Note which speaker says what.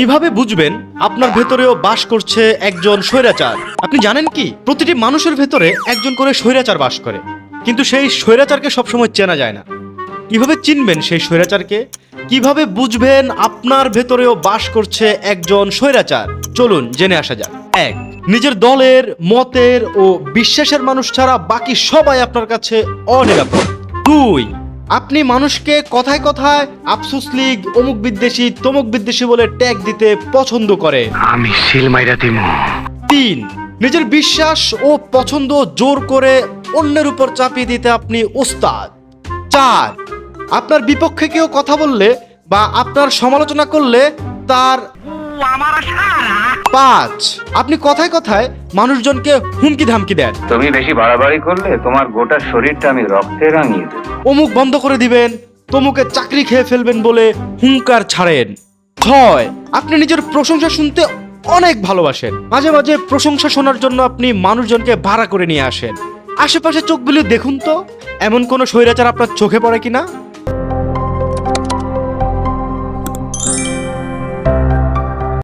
Speaker 1: কীভাবে বুঝবেন আপনার ভেতরেও বাস করছে একজন স্বৈরাচার? আপনি জানেন কি? প্রতিটি মানুষের ভেতরে একজন করে স্বৈরাচার বাস করে। কিন্তু সেই স্বৈরাচারকে সবসময় চেনা যায় না। কীভাবে চিনবেন সেই স্বৈরাচারকে? কীভাবে বুঝবেন আপনার ভেতরেও বাস করছে একজন স্বৈরাচার? চলুন জেনে আসা যাক। এক, নিজের দলের, মতের ও বিশ্বাসের মানুষ ছাড়া বাকি সবাই আপনার কাছে অনিরাপদ। দুই আপনি মানুষকে কথায় কথায় আফসুস লীগ অমুক বিদ্বেষী তমুক বিদ্বেষী বলে ট্যাগ দিতে পছন্দ করে।
Speaker 2: আমি সিল মাইরা দিমু।
Speaker 1: তিন নিজের বিশ্বাস ও পছন্দ জোর করে অন্যের উপর চাপিয়ে দিতে আপনি ওস্তাদ। চার আপনার বিপক্ষে কেউ কথা বললে বা আপনার সমালোচনা করলে তার পাঁচ। আপনি কথায় কথায় মানুষজনকে হুমকি ধামকি দেন।
Speaker 3: তুমি বেশি বাড়াবাড়ি করলে তোমার গোটা শরীরটা আমি রক্তে রাঙিয়ে দেবো।
Speaker 1: অমুক বন্ধ করে দিবেন তমুকে চাকরি খেয়ে ফেলবেন বলে হুঙ্কার ছাড়েন। ছয় আপনি নিজের প্রশংসা শুনতে অনেক ভালোবাসেন। মাঝে মাঝে প্রশংসা শোনার জন্য আপনি মানুষজনকে ভাড়া করে নিয়ে আসেন। আশেপাশে চোখ বুলিয়ে দেখুন তো এমন কোনো স্বৈরাচার আপনার চোখে পড়ে কিনা?